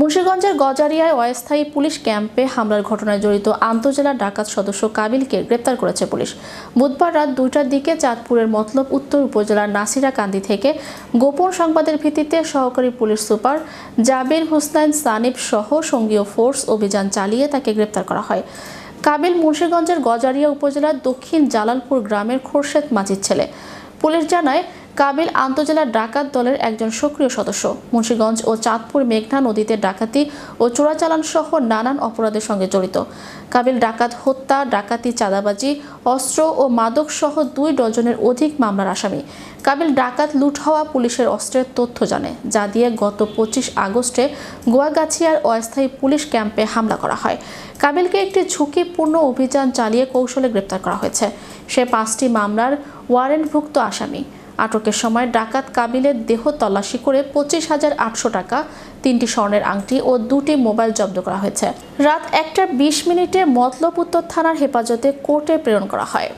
মুন্সিগঞ্জের গজারিয়ায় অস্থায়ী পুলিশ ক্যাম্পে হামলার ঘটনায় জড়িত আন্তজেলা ডাকাত সদস্য কাবিলকে গ্রেপ্তার করেছে পুলিশ। বুধবার রাত দুইটার দিকে চাঁদপুরের মতলব উত্তর উপজেলার নাসিরা কান্দি থেকে গোপন সংবাদের ভিত্তিতে সহকারী পুলিশ সুপার জাবির হোসনাইন সানিব সহ সঙ্গীয় ফোর্স অভিযান চালিয়ে তাকে গ্রেপ্তার করা হয়। কাবিল মুন্সিগঞ্জের গজারিয়া উপজেলার দক্ষিণ জালালপুর গ্রামের খোরশেদ মাঝির ছেলে। পুলিশ জানায় কাবিল আন্তজেলা ডাকাত দলের একজন সক্রিয় সদস্য। মুন্সীগঞ্জ ও চাঁদপুর মেঘনা নদীতে ডাকাতি ও চোরাচালান সহ নানান অপরাধের সঙ্গে জড়িত। কাবিল ডাকাত হত্যা, ডাকাতি, চাঁদাবাজি, অস্ত্র ও মাদক সহ দুই ডজনের অধিক মামলার আসামি। কাবিল ডাকাত লুট হওয়া পুলিশের অস্ত্রের তথ্য জানে, যা দিয়ে গত পঁচিশ আগস্টে গোয়াগাছিয়ার অস্থায়ী পুলিশ ক্যাম্পে হামলা করা হয়। কাবিলকে একটি ঝুঁকিপূর্ণ অভিযান চালিয়ে কৌশলে গ্রেপ্তার করা হয়েছে। সে পাঁচটি মামলার ওয়ারেন্টভুক্ত আসামি। আটকের সময় ডাকাত কাবিলের দেহ তল্লাশি করে পঁচিশ হাজার আটশো টাকা, তিনটি স্বর্ণের আংটি ও দুটি মোবাইল জব্দ করা হয়েছে। রাত একটা বিশ মিনিটে মতলব উত্তর থানার হেফাজতে কোর্টে প্রেরণ করা হয়।